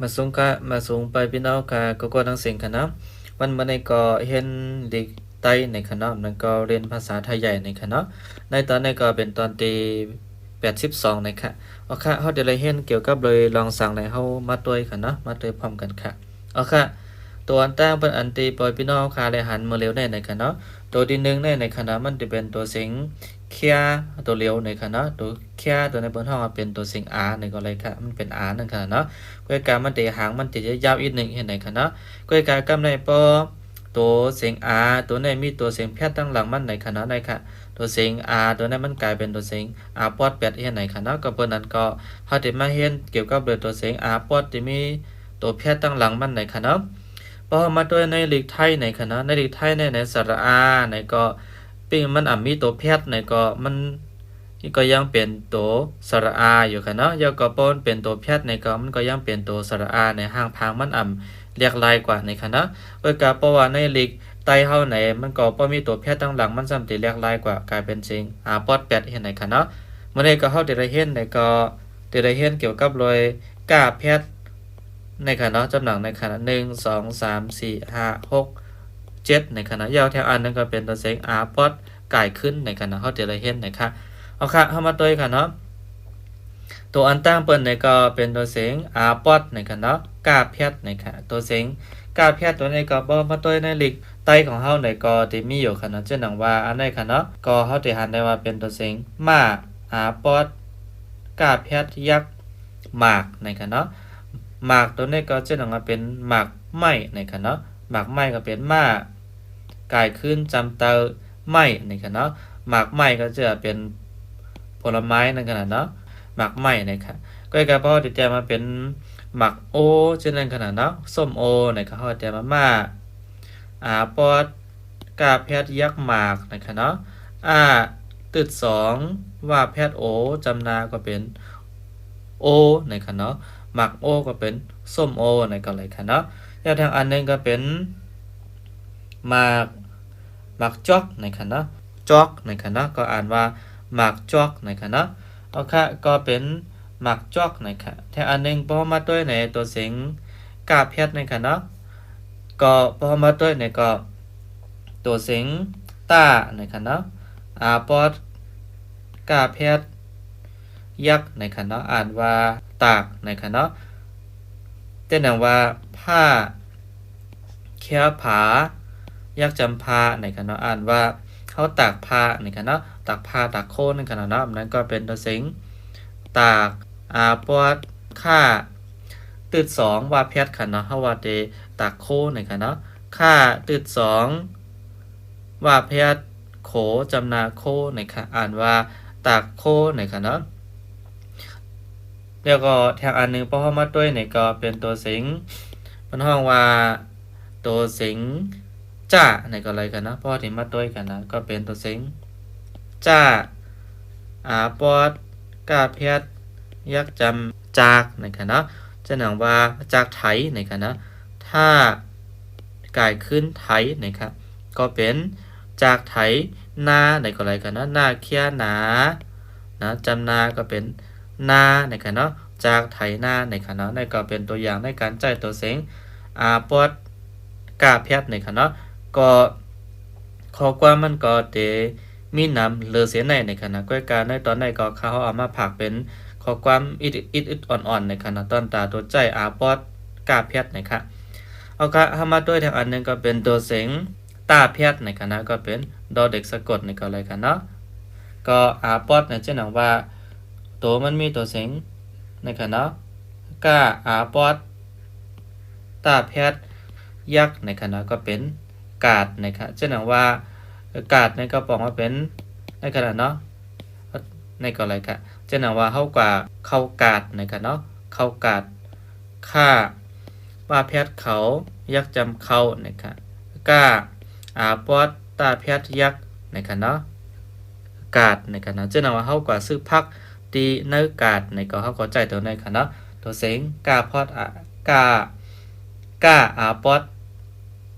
มาสูงกะมาสูงไปพี่น้องกะก็ก็ทั้งสิ่งค่ะเนาะวันมาในก็เห็นเด็กไต้ในคณะนั้นก็เรียนภาษาไทยใหญ่ในคณะในตอนนี้ก็เป็นตอนที่82นะคะเอาค่ะเฮาจะได้เห็นเกี่ยวกับเลยลองสั่งในเฮามาตัวยค่ะเนาะมาตัวยพร้อมกันค่ะเอาค่ะตัวอันตั้งเป็นอันตีปลอยพี่น้องค่ะได้หันมาเร็วได้ในคณะตัวที่หนึ่งในในคณะมันจะเป็นตัวเสียง เคียตัวเร็วในคณะเนาะตัวเคียตัวในบนห้องเป็นตัวเสียงอาในก็เลยค่ะมันเป็นอานั่นค่ะเนาะก้อยการมันตีหางมันจะยาวอีกหนึ่งเห็นไหนค่ะเนาะก้อยการกำในปอตัวเสียงอาตัวในมีตัวเสียงแพทย์ตั้งหลังมันในคณะในค่ะตัวเสียงอาตัวนั้นมันกลายเป็นตัวเสียงอาปอดแปดเห็นไหนค่ะเนาะก็เพิ่นนั้นก็เฮาได้มาเห็นเกี่ยวกับเรื่องตัวเสียงอาปอดที่มีตัวแพทย์ตั้งหลังมันในค่ะเนาะพอมาด้วยในลีกไทยในคณะเนาะในลีกไทยในในสระอาในก็ ป็นมันอะมีตัวแพทย์ในก็มันนี่ก็ยังเป็นตัวสระอาอยู่ค่ะเนาะยาก็ปนเป็นตัวแพทย์ในก็มันก็ยังเป็นตัวสระอาในห้างพางมันอ่ำเรียกลายกว่าในคณะเว้ยกะเพราะว่าในลีกไตเฮาไหนมันก็บ่มีตัวแพทย์ตั้งหลังมันซ้ำติเรียกลายกว่ากลายเป็นจริงอาปอดแปดเห็นไหนค่ะเนาะมื้อนี้ก็เฮาได้เห็นในก็ได้เห็นเกี่ยวกับรอยกาแพทย์ในขณะจำหนังในขณะหนึ่งสองสามสี่ห้าหก เจ็ดในขณะยาวแถวอันนั้นก็เป็นตัวเสียงอาปอดไก่ขึ้นในขณะเขาเจริญเห็นนะคะเอาค่ะเข้ามาตัวค่ะเนาะตัวอันตั้งเปิ้นในก็เป็นตัวเสียงอาปอดในขณะกาเพชรในค่ะตัวเสียงกาเพชรตัวในก็บ่มาตัวในลิกไตของเฮาในก็ที่มีอยู่ขณะเช่นหนังว่าอันในขณะก็เฮาได้หันได้ว่าเป็นตัวเสียงมาอาปอดกาเพชรยักษ์หมากในขณะหมากตัวนี้ก็จะออกมาเป็นหมากไหมในค่ะเนาะ หมากไหม้ก็เป็นหมากกายขึ้นจำเตอไหม้ในค่ะเนาะหมากไหม้ก็จะเป็นผลไม้ในขนาดเนาะหมากไหม้ในค่ะก็กระเพาะติดใจมาเป็นหมากโอเช่นนั้นขนาดเนาะส้มโอในค่ะเขาจะมามาอาปอดกาแพทย์ยักษ์หมากในค่ะเนาะอ่าตึดสองว่าแพทย์โอจำนาก็เป็นโอในค่ะเนาะหมักโอก็เป็นส้มโอในกันเลยค่ะเนาะ แล้วทางอันหนึงก็เป็นหมากหมากจอกในค่ะเนาะจอกในค่ะเนาะก็อ่านว่าหมากจอกในค่ะเนาะเอาค่ะก็เป็นหมากจอกในค่ะแทางอันหนึงพอมาด้วยในตัวเสียงกาเพชรในค่ะเนาะก็พอมาด้วยในก็ตัวเสียงตาในค่ะเนาะอาปอดกาเพชรยักษ์ในคันเนาะอ่านว่าตากในคันเนาะแต่หนังว่า ผ้าเคียผา ยักจำพาในคันเนาะอ่านว่าเขาตากผ้าในคันเนาะตากผ้าตากโคนในคันเนาะนั้นก็เป็นตัวสิงตากอาปวดค่าตืดสองว่าเพชรคันเนาะเฮาว่าเตตากโคในคันเนาะค่าตืดสองว่าเพชรโขจำนาโคในค่ะอ่านว่าตากโคในคันเนาะแล้วก็แทงอันหนึ่งพอเข้ามาด้วยเนี่ยก็เป็นตัวสิง มันห้องว่าตัวสิงจ้าในก็อะไรกันนะพอถึงมาด้วยกันนะก็เป็นตัวสิงจ้าอาปอดกาเพชรยักจำจากในกันนะจะหนังว่าจากไถในกันนะถ้ากายขึ้นไถนะครับก็เป็นจากไถนาในก็อะไรกันนะนาเคียหนานะจำนาก็เป็น นาในค่ะเนาะจากไถนาในค่ะเนาะในก็เป็นตัวอย่างในการใจตัวเสียงอาปอดกาแพทย์ในค่ะเนาะก็ข้อความมันก็เตมีนำเลือเสียในในค่ะนะก้อยการในตอนในก็เขาเอามาผักเป็นข้อความอิดอิดอิดอ่อนๆในค่ะนะตอนตาตัวใจอาปอดกาแพทย์ในคะเอาค่ะเข้ามาด้วยทางอันหนึงก็เป็นตัวเสียงตาแพทย์ในค่ะก็เป็นดอเด็กสะกดในก็อะไรค่ะเนาะก็อาปอดเนี่ยเช่นหนังว่า ตัวมันมีตัวเสียงนะครับเนาะกาอาปอดตาแพทย์ยักษ์นะครับเนาะก็เป็นกาดนะครับเช่นอย่างว่ากาดในกระป๋องว่าเป็นในขณะเนาะในก็อะไรครับเช่นอย่างว่าเข้ากว่าเข้ากาดนะครับเนาะเข้ากาดค่าว่าแพทย์เขายักษ์จำเข้านะครับกาอาปอดตาแพทย์ยักษ์นะครับเนาะกาดนะครับเนาะเช่นอย่างว่าเข้ากว่าซื้อพัก ตีเนื้อกาดในก็เขาก็ใจตัวในค่ะเนาะตัวเสียงกาพอดอากากาอาปอด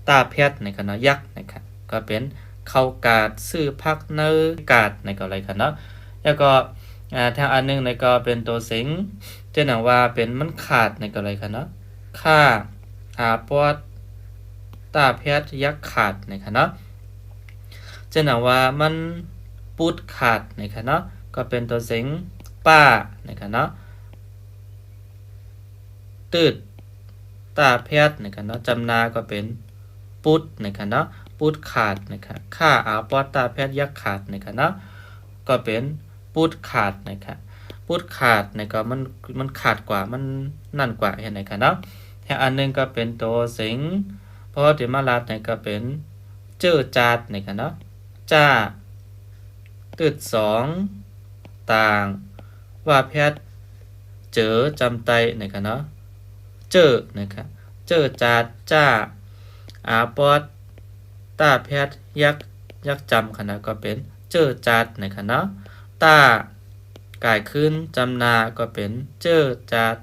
ตาเพชรในค่ะเนาะยักษ์นะครับก็เป็นเข้ากาดซื้อพักเนื้อกาดในก็อะไรค่ะเนาะแล้วก็ทางอันหนึงในก็เป็นตัวเสียงเจ้าหนังว่าเป็นมันขาดในก็อะไรค่ะเนาะค่าอาปอดตาแพทย์ยักขาดนะครับเนาะจะหนาว่ามันปุดขาดนะครับเนาะก็เป็นตัวเสียง ป้านะครับเนาะตืดตาแพทย์นะครับเนาะจำนาก็เป็นปุดนะครับเนาะปุดขาดนะครับค่าอาปอตาแพทย์ยักขาดนะครับเนาะก็เป็นปุดขาดนะครับปุดขาดนะครับมันมันขาดกว่ามันนั่นกว่าเห็นไหมครับเนาะแค่อันหนึงก็เป็นตัวสียงพอที่มาลาดเนี่ยก็เป็นเจอจาดนะครับเนาะจ้าตืดสองต่าง ว่าแพทย์เจอจำไตนะครับเนาะเจอนะครับเจอจาดจ้าอาปอดตาแพทย์ยักยักจำคณะก็เป็นเจอจัดนะครับเนาะตากายขึ้นจำนาก็เป็นเจอจัด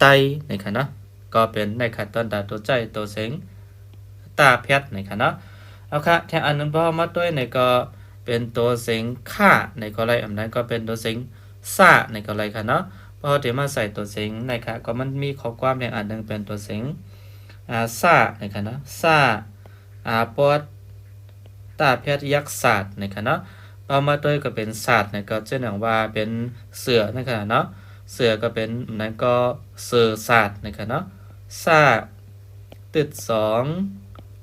ไตนะครับเนาะก็เป็นในขั้นตอนดาตัวใจตัวเสงตาแพทย์นะครับเนาะเอาค่ะแทนอันนั้นพอมาด้วยในก็เป็นตัวเสงค่าในก็ไรอันนั้นก็เป็นตัวเสง ซาในก็ไรค่ะเนาะพอเดี๋ยวมาใส่ตัวเสียงในค่ะก็มันมีข้อความอย่างอันหนึงเป็นตัวเสียงอ่าซาในครับเนาะซาอาปอดตาแพทย์ยักษ์ศาสตร์ในครับเนาะเอามาด้วยก็เป็นศาสตร์ในก็เช่นอย่างว่าเป็นเสือในครับเนาะเสือก็เป็นนั้นก็เสือศาสตร์ในครับเนาะซาติดสอง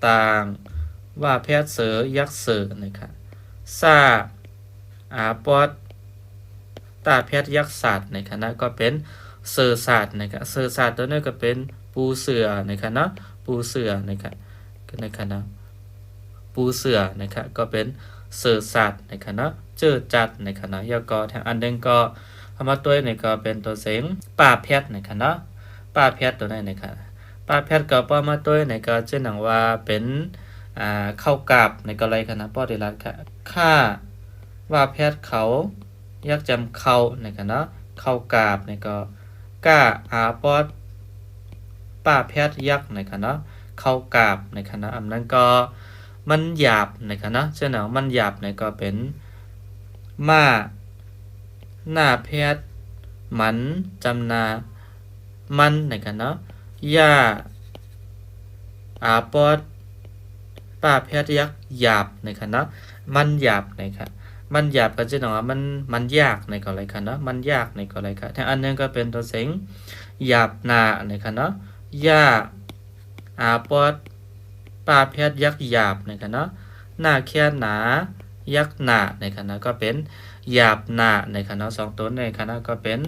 ต่างว่าแพทย์เสือยักษ์เสือนะครับซาอาปอด ตาแพทย์ยักษ์ศาสตร์ในครับเนาะก็เป็นเสือศาสตร์นะครับเสือศาสตร์ตัวนี้ก็เป็นปูเสือนะครับเนาะปูเสือนะครับนครับเนาะปูเสือนะครับก็เป็นเสือศาสตว์ในครับเนาะเจอจัดในครับเนาะแล้วก็ทางอันหนึงก็เอามาตัวนี้ก็เป็นตัวเสียงป่าแพทย์นครับเนาะป่าแพทย์ตัวนี้นะครับป่าแพทย์ก็ป้อมาตัวนี้ก็เช่นหนังว่าเป็นอ่าเข้ากาบในกรณีคณะป้อดีรัดค่ะค่าว่าแพทย์เขา ยากจำเข้านะครับเนาะเข้ากาบนี่ก็กาอาปอดป้าแพทย์ยักษ์นะครับเนาะเข้ากาบนครับเนาะอันนั้นก็มันหยาบนครับเนาะเช่นเอามันหยาบเนี่ยก็เป็นมาหน้าแพทย์มันจำนามันนครับเนาะยาอาปอดป้าแพทย์ยักษ์หยาบนครับเนาะมันหยาบนครับ มันหยาบก็จะหนอว่ามันมันยากในก็อะไรครับเนาะมันยากในก็อะไรครับแต่อันนึงก็เป็นตัวเสียงหยาบหนาในครับเนาะยาอาปอดปลาแพทย์ยักษ์หยาบในครับเนาะหน้าแค่หนายักษ์หนาในคณะเนาะก็เป็นหยาบหนาในคณะเนาะสองตัวในคณะเนาะก็เป็น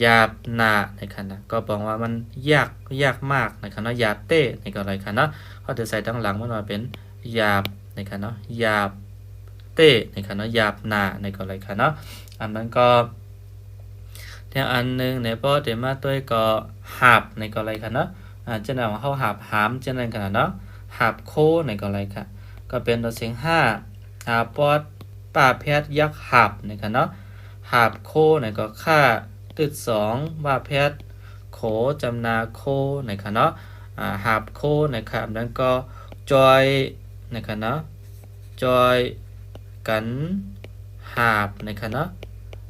หยาบหนาในคณะก็บอกว่ามันยากยากมากในคณะหยาบเต้ในก็อะไรคณะเขาจะใส่ตั้งหลังมันมาเป็นหยาบในคณะหยาบ เต้ในคณะหยาบหนาในก็อะไรคณะอันนั้นก็แทงอันหนึงในป้อเดมาตัวก็หาบในก็อะไรคณะอ่าจะนำเข้าหาบหามเจะนั่นกันเนาะหาบโคในก็อะไรค่ะ ก็เป็นตัวเสียงห้าหาปอดป่าแพทย์ยักษ์หาบในกันเนาะหาบโคในก็ค่าตึดสองว่าแพทย์โขจำนาโคในกันเนาะอ่าหาบโคในค่ะนั้นก็จอยในกันเนาะจอย กันหาบในค่ะเนาะ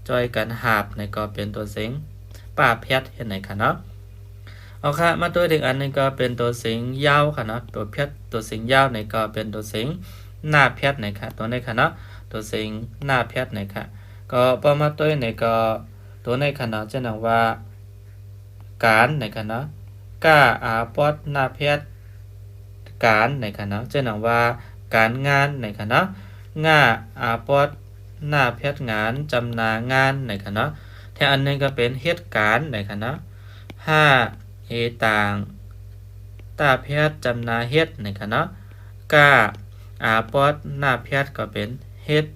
จอยกันหาบในก็เป็นตัวเสียงป่าแพทย์เห็นไหนคะเนาะเอาค่ะมาตัวอีกอันนึงก็เป็นตัวเสียงยาวค่ะเนาะตัวเพชรตัวเสียงยาวในก็เป็นตัวเสียงหน้าเพชรในค่ะตัวในค่ะเนาะตัวเสียงหน้าเพชรในค่ะก็พอมาตัวในก็ตัวในค่ะเนาะจะนำว่า การในค่ะเนาะกาอาปอดหน้าเพชรการในค่ะเนาะจะนำว่าการงานในค่ะเนาะ ง่าอาปอดหน้าเพชรงานจำนางานในคะเนาะแทนอันนึงก็เป็นเหตุการณ์ในคะเนาะห้าเฮต่างตาแพทย์จำนาเฮ็ดนครับเนาะก้าอาปอดหน้าแพทย์ก็เป็นเฮ็ด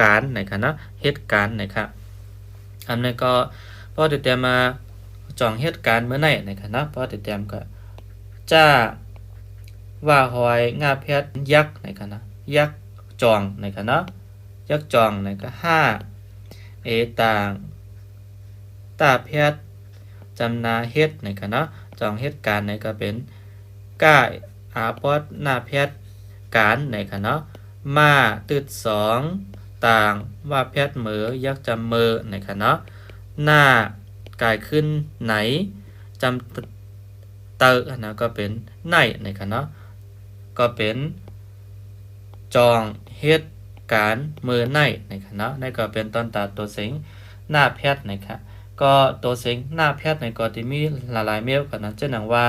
การนะครับเนาะเฮ็ดการนะครับอันนี้ก็พอติดเตรียมมาจองเฮ็ดการณ์เมื่อไหร่ไหนครับเนาะพอติดเตรียมก็จ้าว่าหอยงาแพทย์ยักษ์นครับเนาะยักษ์ จองนะครับเนาะยักษ์จองนะก็ห้าเอต่างตาแพทยจำนาเฮ็ดในคณะจองเฮ็ดการในก็เป็นก้าอาปอดหน้าแพทยการในคณะมาตืดสองต่างว่าแพทยเหมือยักจำเมอในคณะหน้ากายขึ้นไหนจำเตอนะก็เป็นในในคะเนาะก็เป็นจอง เฮ็ดการมือในในคะเนาะนั่นก็เป็นตอนตาตัวเสียงหน้าแพทย์นะคะก็ตัวเสียงหน้าแพทย์ในก็ที่มีหลายๆเมลกันนะเช่นอย่างว่า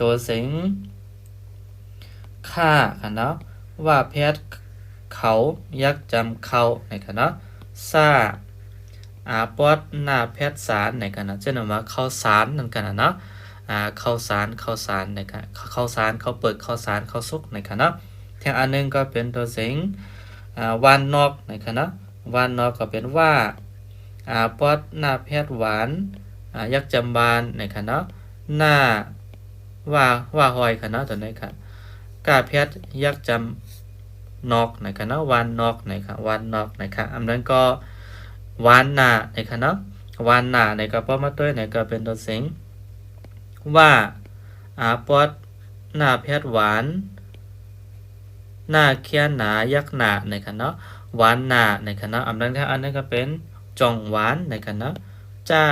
ตัวเสียงค่าค่ะเนาะว่าแพทย์เขายักจำเขาในคะเนาะซาอาปอดหน้าแพทย์สารในกันนะเช่นว่าเข้าสารนั่นกันนะเนาะอ่าข้าสารเข้าสารในกันข้าสารเข้าเปิดเข้าสารเข้าวสุกในกันเนาะ ทงอันหนึงก็เป็นตัวเสียงวานนอกในกันนะวานนอกก็เป็นว่าอาปอดหน้าแพทย์หวานยักษ์จำบานในกันเนาะหน้าว่าว่าหอยกันเนาะตัวนี้ค่ะกาแพทย์ยักษ์จำนอกนะครับเนาะวานนอกนะครับวานนอกนะครับอันนั้นก็วานหนานะครับเนาะวานหนาในกระเพาะมาด้วยในก็เป็นตัวเสียงว่าอาปอดหน้าแพทย์หวาน หน้าเคียนหนายักษ์หนานะครับเนาะหวานหนานะครับเนาะอันนั้นก็อันนั้นก็เป็นจองหวานนะครับเนาะจ้า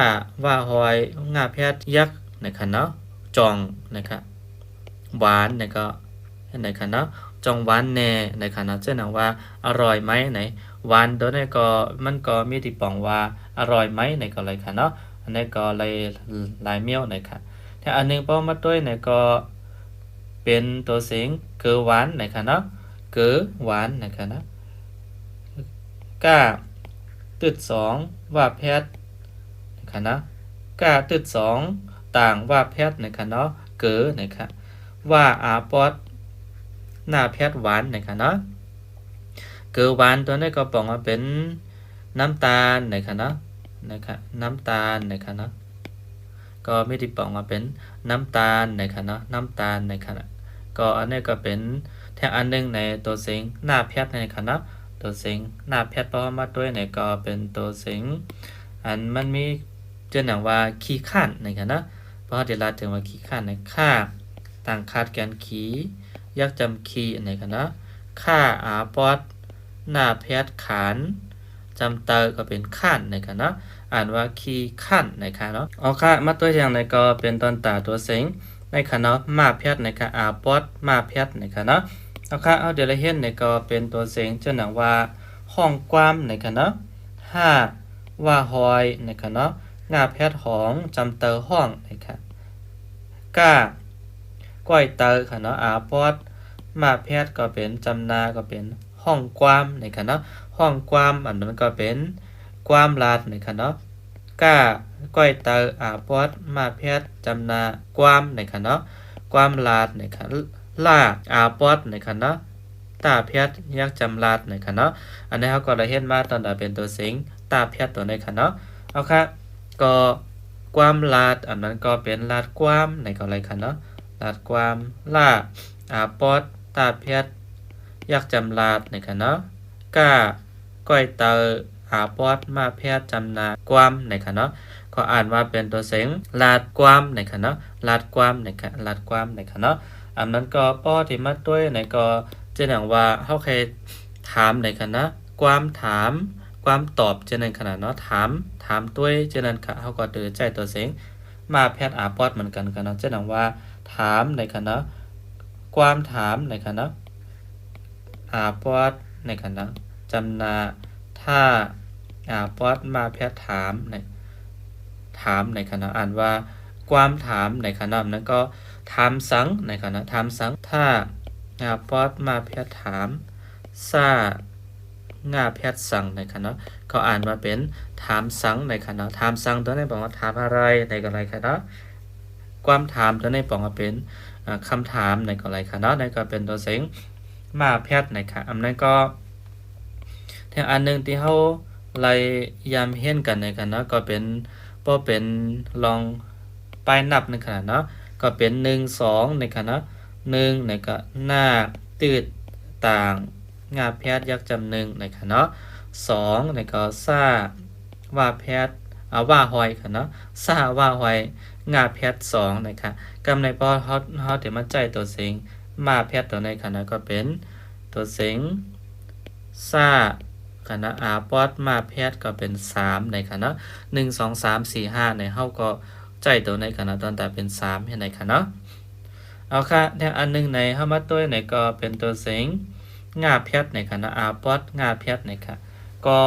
ว่าหอยงาแพทย์ยักษ์นะครับเนาะจองนะครับหวานในก็ในคณะจองหวานแน่ในคณะเช่นว่าอร่อยไหมไหนหวานตัวนี้ก็มันก็มีที่ปองว่าอร่อยไหมในก็เลยค่ะเนาะอันนี้ก็เลยหลายเมี่ยวในค่ะแต่อันหนึงพอมาด้วยในก็เป็นตัวเสียงเกือหวานในค่ะเนาะ เกือหวานในค่ะเนะก้าตึดสองว่าแพทย์ในค่ะเนะก้าตึดสองต่างว่าแพทย์ในค่ะเนาะเกือในค่ะว่าอาปอดหน้าแพทย์หวานนะครับเนาะเกลือหวานตัวนี้ก็บอกว่าเป็นน้ำตาลนะครับเนาะนะครับน้ำตาลนะครับเนาะก็ไม่ได้บอกว่าเป็นน้ำตาลนะครับเนาะน้ำตาลนะครับก็อันนี้ก็เป็น แทอันหนึงในตัวสียงหน้าแพทย์นครับเนาะตัวสียงหน้าแพทย์พอมาด้วยในก็เป็นตัวสียงอันมันมีเจนอย่างว่าขี้ข้านนครับเนาะเพราะเดี๋ยวเราถึงว่าขี้ข้านในค่าต่างคาดแกนขียักจำคีอันไหนกันนะค่าอาปอดหน้าแพทย์ขานจำเตอก็เป็นข้านในกันนะอ่านว่าคีข้านในค่ะเนาะเอาค่ะมาตัวอย่างในก็เป็นตอนตาตัวสียงในค่ะเนาะมาแพทย์ในค่ะอาปอดมาแพทย์ในค่ะเนะเอาค่ะเอาเดี๋ยวเราเห็นในก็เป็นตัวเสียงเจ้าหนังว่าห้องกว้ามในค่ะเนาะห้าว่าหอยในค่ะเนาะงาแพทย์ของจำเตอห้องในค่ะก้าก้อยเตอค่ะเนาะอาปอดมาแพทย์ก็เป็นจำนาก็เป็นห้องความในค่ะเนาะห้องความอันนั้นก็เป็นความลาดในค่ะเนาะก้าก้อยเตออาปอดมาแพทย์จำนาความในค่ะเนาะความลาดในค่ะ ล่าอาปอดในค่ะเนาะตาแพทย์ยักจำลาดในค่ะเนาะอันนี้เขาก็ได้เห็นมาตอนนั้นเป็นตัวสิงตาแพทย์ตัวในค่ะเนาะเอาค่ะก็ความลาดอันนั้นก็เป็นลาดความในก็อะไรค่ะเนาะลาดความล่าอาปอดตาเพชรยักจำลาดในคณะเนาะก้าก้อยเตออาปอดมาแพทย์จำนาความในคณะเนาะก็อ่านว่าเป็นตัวเสียงลาดความในคณะเนาะลาดความในคณะลาดความในคณะเนาะ อันนั้นก็ป้อที่มาด้วยในก็จะอย่างว่าเขาเคยถามในคณะความถามความตอบเจนันขนาดเนาะถามถามด้วยเจนันค่ะเขาก็เตือใจตัวเสียงมาแพทย์อาปอดเหมือนกันกันเนาะเจนังว่าถามในคณะความถามในคณะอาปอดในคณะจำนาถ้าอาปอดมาแพทย์ถามในถามในคณะอ่านว่า ความถามในคณะนั้นก็ ถามสังในคณะถามสังถ้าอาปอดมาแพทย์ถามซางาแพทย์สังในคณะก็อ่านว่าเป็นถามสังในคณะถามสังตัวนี้บอกว่าถามอะไรในอะไรคณะความถามตัวในปองว่าเป็นคำถามในก็ไรค่ะเนาะในก็เป็นตัวเสียงมาแพทย์ในค่ะอันนั้นก็ทางอันหนึ่งที่เฮาไล่ยามเห็นกันในค่ะเนาะก็เป็นบ่เป็นลองป้ายนับในขณะเนาะ ก็เป็น1 2ในค่ะเนาะ1ในก็หน้าตืดต่าง งาแพทย์ยักษ์จำหนึ่งในค่ะเนาะ2ในก็ซาว่าแพทย์อาว่าหอยค่ะเนาะซาว่าหอยงาแพทย์สองนะคะกำในพอเฮาเฮาเดี๋ยวมาใจตัวเสียงมาแพทย์ตัวในคณะก็เป็นตัวเสียงซาคณะอาปอดมาแพทย์ก็เป็น3ในคณะ1 2 3 4 5ในเฮาก็ ใจตัวในขณะตอนแต่เป็น3เห็นไหนคะเนาะเอาค่ะแทงอันหนึงในเฮามาตัวในก็เป็นตัวเสียงงาเพียดในคะเนาะอาปอดงาเพียดในค่ะก็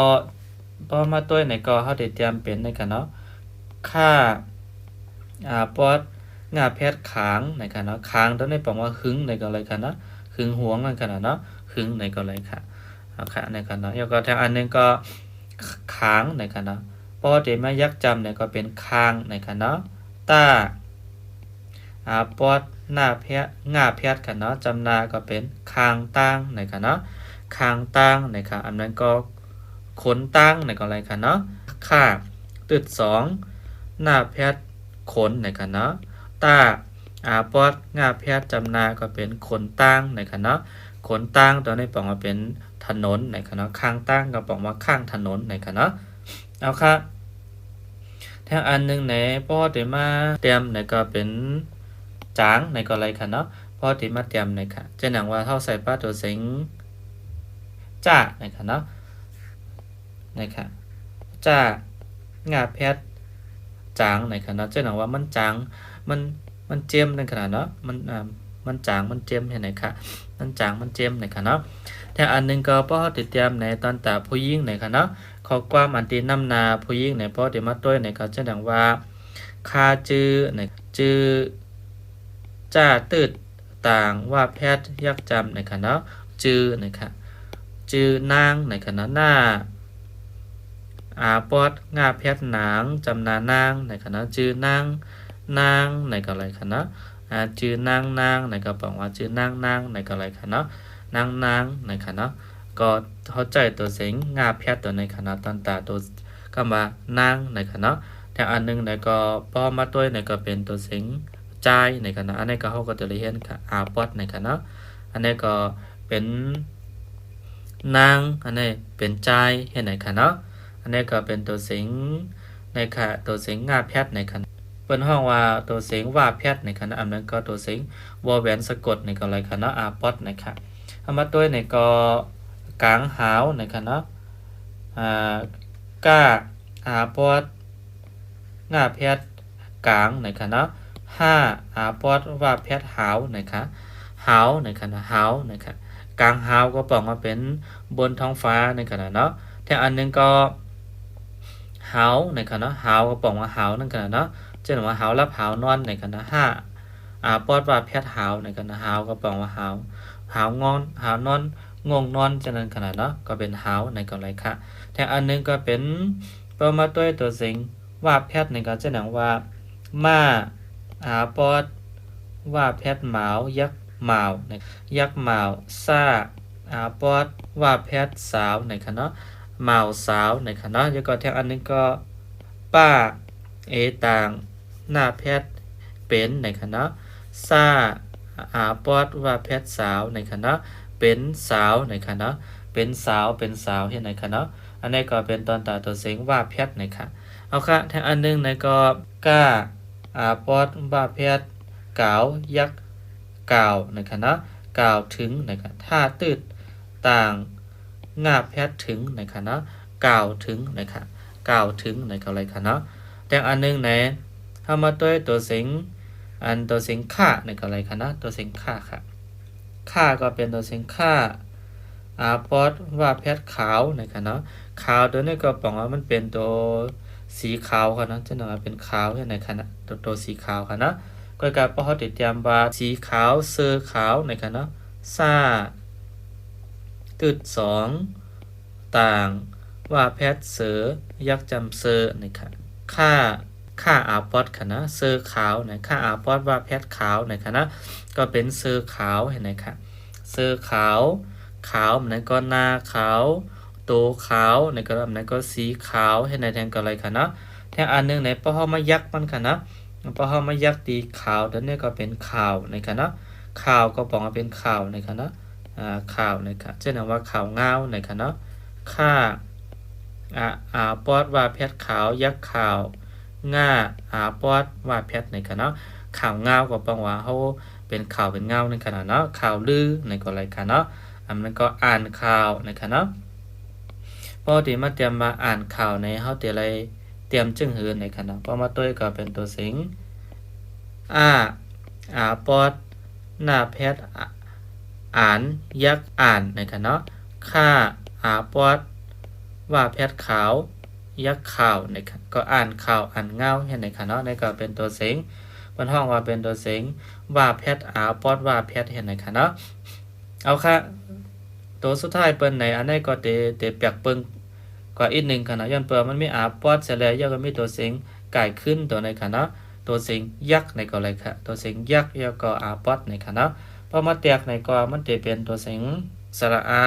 พอมาตัวในก็เฮาได้เตรียมเป็นในคะเนาะค่าอาปอดงาเพียดขางในคะเนาะขางตัวในแปลว่าหึงในก็เลยค่ะเนาะหึงหวงในคะเนาะหึงในก็เลยค่ะเอาค่ะในคะเนาะแล้วก็แทงอันหนึงก็ขางในคะเนาะ อเดมายักจำเนี่ยก็เป็นคางในคะเนาะตาอาปอดหน้าเพียง่าเพียดค่ะเนาะจำนาก็เป็นคางตั้งในคะเนาะคางตั้งในค่ะอันนั้นก็ขนตั้งในก็อะไรค่ะเนาะค่าตึดสองหน้าเพียดขนในค่ะเนาะตาอาปอดง่าเพียดจำนาก็เป็นขนตั้งในค่ะเนาะขนตั้งตัวนี้บอกว่าเป็นถนนในค่ะเนาะข้างตั้งก็บอกว่าข้างถนนในค่ะเนาะเอาค่ะ แทงอันหนึ่งในพ่อเตมาเตรียมในก็เป็นจางในก็อะไรค่ะเนาะพ่อเตมาเตรียมในค่ะจะหนังว่าเท่าใส่ป้าตัวเสิงจ้าในค่ะเนาะในค่ะจ้างาแพทย์จางในค่ะเนาะจะหนังว่ามันจางมันมันเจียมในขนาดเนาะมันอ่า มันจางมันเจียมเห็นไหมคะมันจางมันเจียมในคะเนาะแทงอันหนึ่งก็พ่อติดเตรียมในตอนตาผู้หญิงในคะเนาะขอความอันตีน้ำนาผู้หญิงในพ่อเดมาต้วยในเขาจะดังว่าคาจื้อในจื้อจ้าตืดต่างว่าแพทย์ยักจำในคณะจื้อนะคะจื้อนางในคณะหน้าอาปอดงาแพทย์นางจำนานางในคณะจื้อนางนางในก็อะไรคณะ อาจื้อนางนางในก็บอกว่าจื้อนางนางในก็อะไรคณะนางนางในคณะก็เข้าใจตัวเสียงงาแพทย์ตัวในคณะตันตาตัวก็มานางในคณะแต่อันหนึงในก็ป้อมาตัวในก็เป็นตัวเสียงใจในคณะอันนี้ก็เขาก็จะเรียนค่ะอาปอดในคณะอันนี้ก็เป็นนางอันนี้เป็นใจเห็นในคณะอันนี้ก็เป็นตัวเสียงในค่ะตัวเสียงงาแพทย์ในคณะ เป็นห้องว่าตัวเสียงว่าแพทย์ในคณะอันนั้นก็ตัวเสียงวอแหวนสะกดในก็อะไรคณะอาปอดในค่ะเอามาตัวในก็กลางหาวนะครับเนาะอ่าก้าอาปอดง่าแพทย์กลางนะครับเนาะห้าอาปอดว่าแพทย์หาวนะครับหาวนะครับนะหาวนะครับกลางหาวก็บอกว่าเป็นบนท้องฟ้านะครับเนาะแต่อันนึงก็หาวนะครับเนาะหาวก็บอกว่าหาวนั่นกันเนาะ เช่นว่าหาวรับหาวนอนในะครับนะห้าอาปอดว่าแพทย์หาวในะครับนะหาวก็บอกว่าหาวหาวงอนหาวนอนงงนอนจะนั้นขนาดเนาะก็เป็นหาวในกรณีค่ะแต่อันนึงก็เป็นเปิมาด้วยตัวสิงว่าแพทย์ในก็จะหนังว่ามาอาปอดว่าแพทย์หมาวยักษ์หมาวนยักษ์หมาวซาอาปอดว่าแพทย์สาวในคณะหมาวสาวในคณะแล้วก็แทงอันนึงก็ป้าเอต่าง หน้าแพทย์เป็นในคณะซาอาปอดว่าแพทย์สาวในคณะเป็นสาวในค่ะเป็นสาวเป็นสาวเห็นไหนค่ะอันนี้ก็เป็นตอนตาตัวเสียงว่าแพทย์ในค่ะเอาค่ะแทงอันหนึงในก็ก้าอาปอดว่าแพทย์กล่าวยักษ์กล่าวในค่ะกล่าวถึงในค่ะถ้าตืดต่างงาแพทย์ถึงในค่ะกล่าวถึงในค่ะกล่าวถึงในค่ะอะไรค่ะเนาะแต่อันหนึงใน ทำมาตัวตัวเสียงอันตัวเสียงค่าในค่ะอะไรค่ะนะตัวเสียงค่าค่ะค่าก็เป็นตัวเสียงค่าอาปอดว่าแพทย์ขาวนะครับเนาะขาวตัวนี้ก็บอกว่ามันเป็นตัวสีขาวค่ะเนาะจะน่อยเป็นขาวในขณะตัวตัวสีขาวค่ะเนาะก็การพอติดตามว่าสีขาวเสื้อขาวในค่ะเนาะซาตึดสองต่างว่าแพทย์เสือยักษ์จำเสือนะครับค่า ค่าอาปอดค่ะนะเสื้อขาวนะค่าอาปอดว่าแพทขาวนะคะนะก็เป็นเสื้อขาวเห็นไหมคะเสื้อขาวขาวมันนั้นก็หน้าขาวโตขาวในกระดับนั้นก็สีขาวเห็นในแทนก็อะไรคะนะแทนอันหนึงในพอเฮามายักมันค่ะนะพอเฮามายักตีขาวตัวนี้ก็เป็นขาวในค่ะนะขาวก็บอกว่าเป็นขาวในค่ะนะอ่าขาวในค่ะเช่นว่าขาวเงาในค่ะนะค่าอ่าอ่าปอดว่าเพชรขาวยักษ์ขาว ง่าอ่าปอดว่าเพชรในค่ะนะข่าวเงาก็บอกว่าเฮาเป็นข่าวเป็นเงาในขณะเนาะข่าวลือในก็รายการเนาะอันนั้นก็อ่านข่าวในขณะเนาะพอที่มาเตรียมมาอ่านข่าวในเฮาเตอะไรเตรียมจึงหือในคณะพอมาตัวก็เป็นตัวสิงอ้าอาปอดหน้าแพทย์อ่านยักษ์อ่านในคณะค่าอาปอดว่าแพทย์ขาว ยักษ์ข่าวในค่ะก็อ่านข่าวอ่านเงาเห็นในคณะในก็เป็นตัวเสียงบนห้องว่าเป็นตัวเสียงว่าแพทย์อาปอดว่าแพทย์เห็นในคณะเอาค่ะตัวสุดท้ายเปิ้นในอันนี้ก็เตเตเปียกเปิงกว่าอีกหนึ่งคณะย้อนเปิดมันมีอาปอดเสร็จแล้วยังก็มีตัวเสียงไก่ขึ้นตัวในคณะตัวเสียงยักษ์ในก็เลยค่ะตัวเสียงยักษ์แล้วก็อาปอดในคณะพอมาแตกในก็มันจะเป็นตัวเสียงสระอา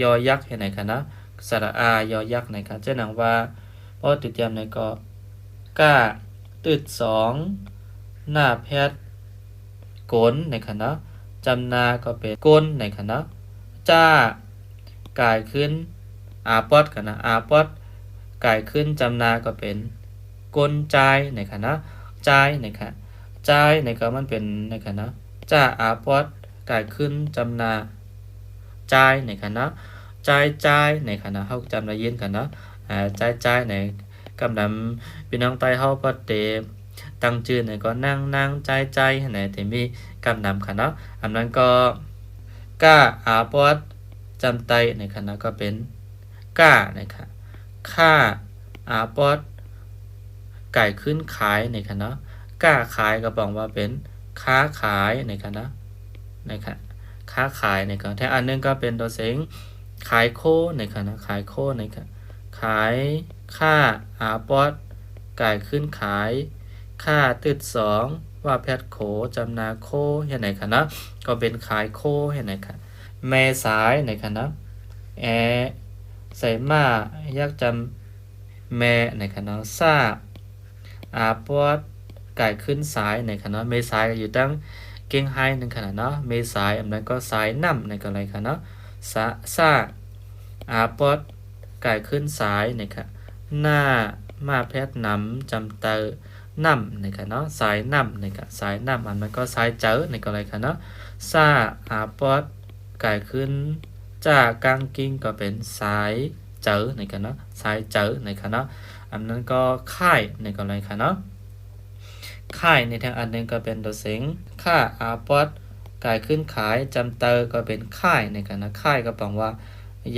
ยอยักษ์เห็นในคณะ สระอายอยักษ์ในค่ะเจ้าหนังว่าพอติดเตรียมในก็ก้าตืดสองหน้าแพทย์โกนในคณะจำนาก็เป็นก้นในคณะจ้ากายขึ้นอาปอดกันนะอาปอดกายขึ้นจำนาก็เป็นกลใจในคณะใจายในค่ะใจในก็มันเป็นในคณะจ้าอาปอดกายขึ้นจำนาใจในคณะ ใจใจในคณะเฮาจำได้ยินกันเนาะอ่าใจใจในกำนำพี่น้องใต้เฮาก็เตตั้งชื่อในก็นั่งนั่งใจใจในที่มีกำนำค่ะเนาะอันนั้นก็ก้าอาปอดจำไตในคณะก็เป็นก้านะครับค่าอาปอดไก่ขึ้นขายในคณะก้าขายก็บอกว่าเป็นค้าขายในคณะนะครับค้าขายในคณะแต่อันนึงก็เป็นตัวเสียง ขายโคในคณะขายโคในคณะขายค่าอาปอดไก่ขึ้นขายค่าตึดสองว่าแพทย์โขจำนาโคเห็นไหนคณะก็เป็นขายโคเห็นไหนคะแม่สายในคณะแอใส่มายักจำแม่ในคณะซาอาปวดไก่ขึ้นสายในคณะเมสายอยู่ตั้งเก่งไฮในขณะเนาะเมสายอันนั้นก็สายน้ำในกันอะไรคะเนาะ ซาซาอาปวดไก่ขึ้นสายในค่ะหน้ามาแพทย์นำจำเตอน้ำนะครับเนาะสายน้ำนะครับสายน้ำอันมันก็สายเจอในก็อะไรครับเนาะซาอาปอดกลายขึ้นจากกางกิ้งก็เป็นสายเจอในกันเนาะสายเจอในครับเนาะอันนั้นก็ค่ายในก็อะไรครับเนาะค่ายในทางอันหนึงก็เป็นตัวเสียงค่าอาปอด กลายขึ้นขายจำเตอก็เป็นค่ายในกันนะค่ายก็แปลว่า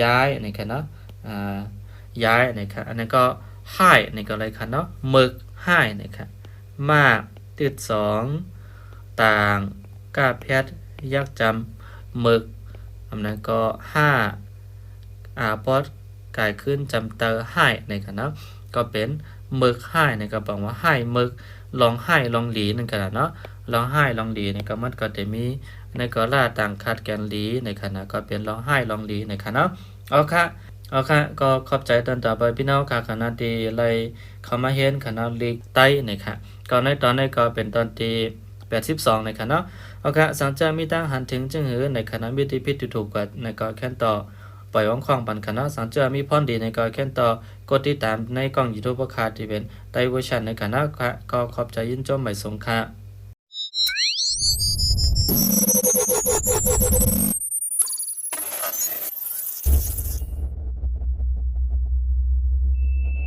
ย้ายในกันเนาะอ่าย้ายนะครับอันนั้นก็ให้ในก็อะไรครับเนาะหมึกให้นะครับมากติดสองต่างกาแพทย์ยักจำหมึกอันนั้นก็ห้าอาปอดกายขึ้นจำเตอให้ในคณะ ก็เป็นหมึกให้ในกระป๋องว่าให้หมึกลองให้ลองหลีนั่นกันเนาะลองให้ลองหลีในก็มันก็จะมีในก็ล่าต่างคัดแกนหลีในคณะก็เป็นลองให้ลองหลีในคณะเอาค่ะเอาค่ะก็ขอบใจตอนต่อไปพี่น้องค่ะคณะดีเลยเข้ามาเห็นคณะลีกใต้นะคะก็ในตอนนี้ก็เป็นตอนที่82ในคณะโอเคสังจามีตั้งหันถึงจึงหือในคณะมิติพิษถูกกว่าในก็แค่ต่อ ปล่อยว่างควางปันคณะสังเจามีพรดีในก็แค่นต่อกดติดตามในกล้องยูทูบคาที่เป็นไต้เวอร์ชันในคณะก็ขอบใจยินจมใหม่สงค่ะ